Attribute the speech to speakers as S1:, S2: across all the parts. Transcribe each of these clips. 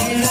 S1: হরে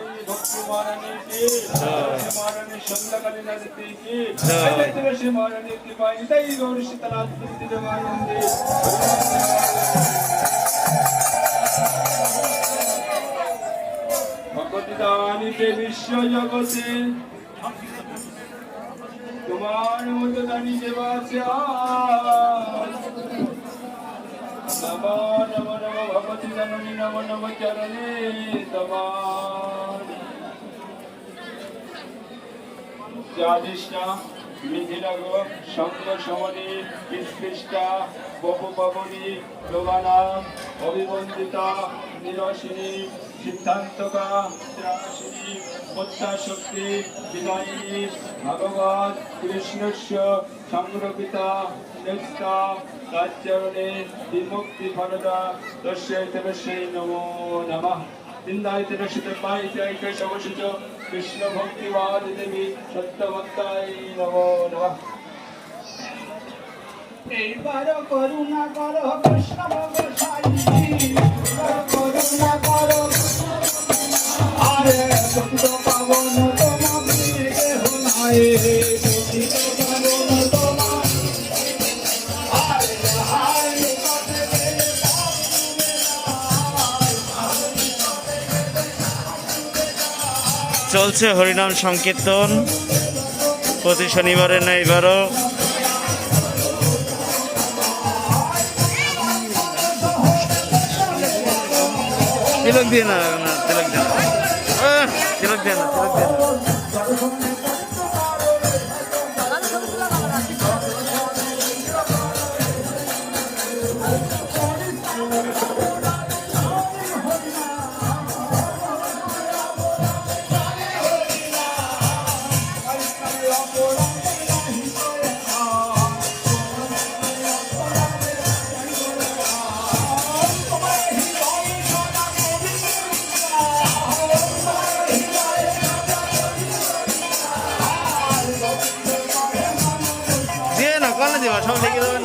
S2: জয় ভক্তি মহারানী কি তুলসী মহারানী সন্ধ্যাকালীন আরতি কি জয়
S3: জয়।
S2: জয় তুলসী মহারানী কি পাই তাই গৌর শীতলা তুলসী দেবানন্দে ভগবতী দানিতে বিশ্ব জগতে তোমার মতো দানি দেবা নমো নমো ভগবতী জননী নমো নমো চরণে তোমার সঙ্গ সমনি বিস্পৃষ্টা বহু পবনী লোগানা অভিবন্দিতা, নিরসিনী, সিদ্ধান্তকা, ত্রাসিনী, প্রত্যাশক্তি, বিদায়িনী ভগবান কৃষ্ণস্য সংরক্ষিতা নেস্তা তাচ্চরণে বিমুক্তি ফলদা তস্যৈ তস্যৈ নমো নমঃ। বৃন্দায় তিরশিতে পাই জয় কে সবসিত কৃষ্ণ ভক্তিবাদ দেবী সত্যভক্তাই নম নমঃ
S1: এইবার করুণা করো কৃষ্ণ করুণা করো আরে সত্য পাবন তোমার দেহ নাই।
S3: চলছে হরিনাম সংকীর্তন। প্রতি শনিবারে না এবারও। তিলক দিয়ে না তিলক দিয়ে না। তিলক দিয়ে না, তিলক দিয়ে না। দিয়ে না, কলে দিবা, সব লিখে দেবেন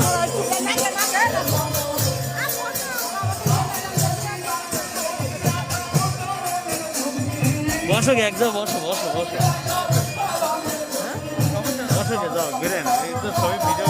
S3: বসো একদম বসো বসো বসো। বসো যাও বেরেন এই তো সবই ভিডিও।